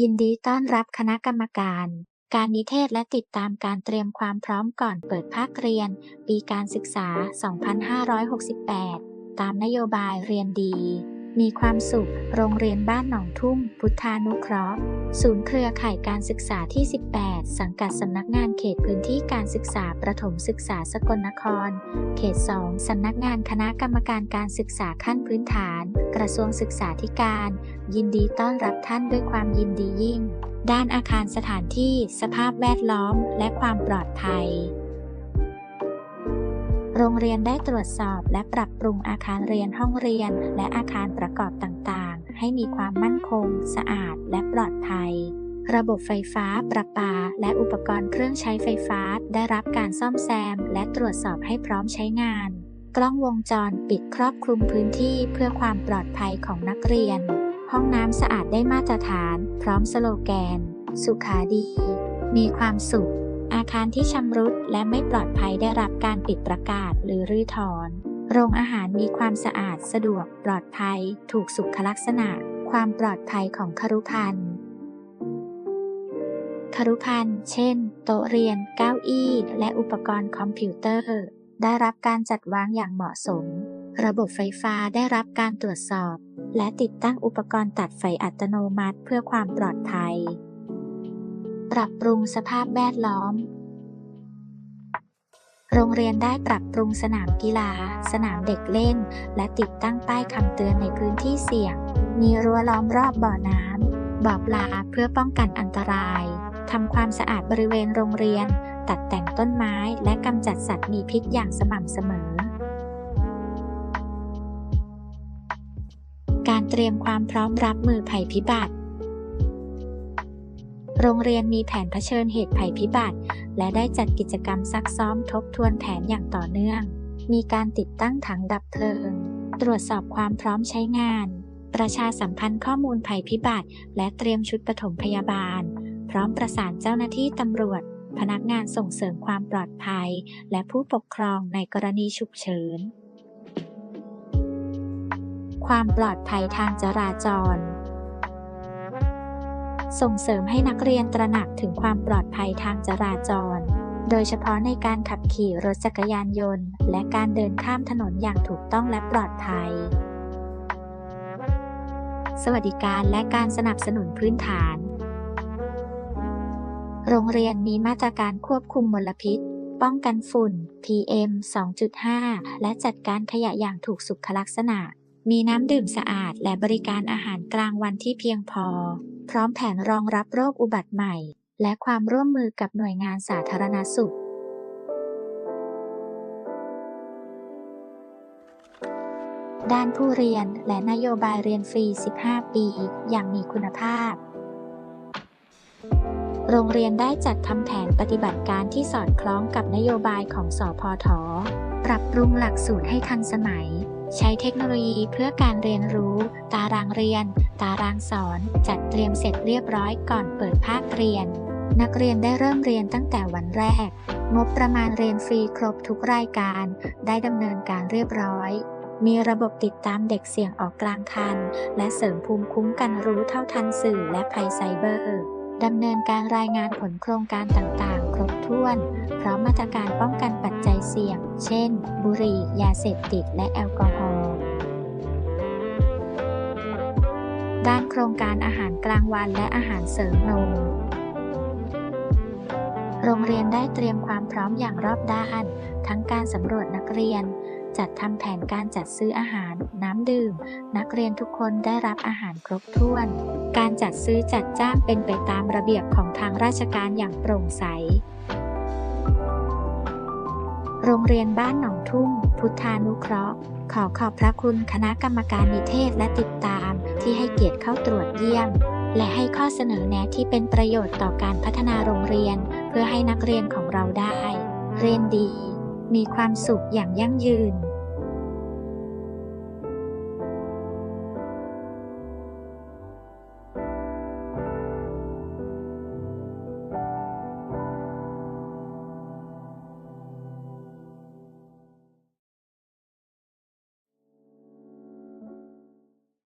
ยินดีต้อนรับคณะกรรมการ การนิเทศและติดตามการเตรียมความพร้อมก่อนเปิดภาคเรียน ปีการศึกษา 2568 ตามนโยบายเรียนดี มีความสุข โรงเรียนบ้านหนองทุ่ม พุทธานุเคราะห์ ศูนย์เครือข่ายการศึกษาที่ 18 สังกัดสำนักงานเขตพื้นที่การศึกษาประถมศึกษาสกลนคร เขต 2 สำนักงานคณะกรรมการการศึกษาขั้นพื้นฐาน กระทรวงศึกษาธิการ ยินดีต้อนรับท่านด้วยความยินดียิ่ง ด้านอาคารสถานที่ สภาพแวดล้อม และความปลอดภัย โรงเรียนได้ตรวจสอบและปรับปรุงอาคารเรียนห้องเรียน และอาคารประกอบต่างๆ ให้มีความมั่นคง สะอาด และปลอดภัย ระบบไฟฟ้า ประปา และอุปกรณ์เครื่องใช้ไฟฟ้าได้รับการซ่อมแซม และตรวจสอบให้พร้อมใช้งาน กล้องวงจรปิดครอบคลุมพื้นที่เพื่อความปลอดภัยของนักเรียน ห้องน้ำสะอาดได้มาตรฐาน พร้อมสโลแกน สุขาดี มีความสุข อาคารที่ชำรุดและไม่ปลอดภัยได้รับการปิดประกาศหรือรื้อถอน โรงอาหารมีความสะอาดสะดวกปลอดภัย ถูกสุขลักษณะ ความปลอดภัยของครุพันธ์ครุพันธ์เช่น โต๊ะเรียน เก้าอี้ และอุปกรณ์คอมพิวเตอร์ ได้รับการจัดวางอย่างเหมาะสม ระบบไฟฟ้าได้รับการตรวจสอบ และติดตั้งอุปกรณ์ตัดไฟอัตโนมัติเพื่อความปลอดภัย ปรับปรุงสภาพแวดล้อม โรงเรียนได้ปรับปรุงสนามกีฬา สนามเด็กเล่น และติดตั้งป้ายคำเตือนในพื้นที่เสี่ยง มีรั้วล้อมรอบบ่อน้ำบ่อปลาเพื่อป้องกันอันตรายทำความสะอาดบริเวณโรงเรียน ตัดแต่งต้นไม้และกำจัดสัตว์มีพิษอย่างสม่ำเสมอ การเตรียมความพร้อมรับมือภัยพิบัติ โรงเรียนมีแผนเผชิญเหตุภัยพิบัติ และได้จัดกิจกรรมซักซ้อมทบทวนแผนอย่างต่อเนื่อง มีการติดตั้งถังดับเพลิง ตรวจสอบความพร้อมใช้งาน ประชาสัมพันธ์ข้อมูลภัยพิบัติ และเตรียมชุดปฐมพยาบาล พร้อมประสานเจ้าหน้าที่ตำรวจ พนักงานส่งเสริมความปลอดภัย และผู้ปกครองในกรณีฉุกเฉิน ความปลอดภัยทางจราจร ส่งเสริมให้นักเรียนตระหนักถึงความปลอดภัยทางจราจร โดยเฉพาะในการขับขี่รถจักรยานยนต์ และการเดินข้ามถนนอย่างถูกต้องและปลอดภัย สวัสดิการและการสนับสนุนพื้นฐาน โรงเรียนมีมาตรการควบคุมมลพิษ ป้องกันฝุ่น PM 2.5 และจัดการขยะอย่างถูกสุขลักษณะมีน้ำดื่มสะอาดและบริการอาหารกลางวันที่เพียงพอ พร้อมแผนรองรับโรคอุบัติใหม่ และความร่วมมือกับหน่วยงานสาธารณสุข ด้านผู้เรียนและนโยบายเรียนฟรี 15 ปี อย่างมีคุณภาพ โรงเรียนได้จัดทำแผนปฏิบัติการที่สอดคล้องกับนโยบายของสอพอทอ ปรับปรุงหลักสูตรให้ทันสมัย ใช้เทคโนโลยีเพื่อการเรียนรู้ ตารางเรียน ตารางสอน จัดเตรียมเสร็จเรียบร้อยก่อนเปิดภาคเรียน นักเรียนได้เริ่มเรียนตั้งแต่วันแรก งบประมาณเรียนฟรีครบทุกรายการ ได้ดำเนินการเรียบร้อยมีระบบติดตามเด็กเสี่ยงออกกลางคัน และเสริมภูมิคุ้มกันรู้เท่าทันสื่อและภัยไซเบอร์ดำเนินการรายงานผลโครงการต่างๆ ครบถ้วน พร้อมมาตรการป้องกันปัจ เสี่ยง เช่น บุหรี่ ยาเสพติด และแอลกอฮอล์ ด้านโครงการอาหารกลางวันและอาหารเสริมนม โรงเรียนได้เตรียมความพร้อมอย่างรอบด้าน ทั้งการสำรวจนักเรียน จัดทำแผนการจัดซื้ออาหาร น้ำดื่ม นักเรียนทุกคนได้รับอาหารครบถ้วน การจัดซื้อจัดจ้างเป็นไปตามระเบียบของทางราชการอย่างโปร่งใส โรงเรียนบ้านหนองทุ่ง พุทธานุเคราะห์ ขอขอบพระคุณคณะกรรมการนิเทศและติดตาม ที่ให้เกียรติเข้าตรวจเยี่ยม และให้ข้อเสนอแนะที่เป็นประโยชน์ต่อการพัฒนาโรงเรียน เพื่อให้นักเรียนของเราได้ เรียนดี มีความสุขอย่างยั่งยืน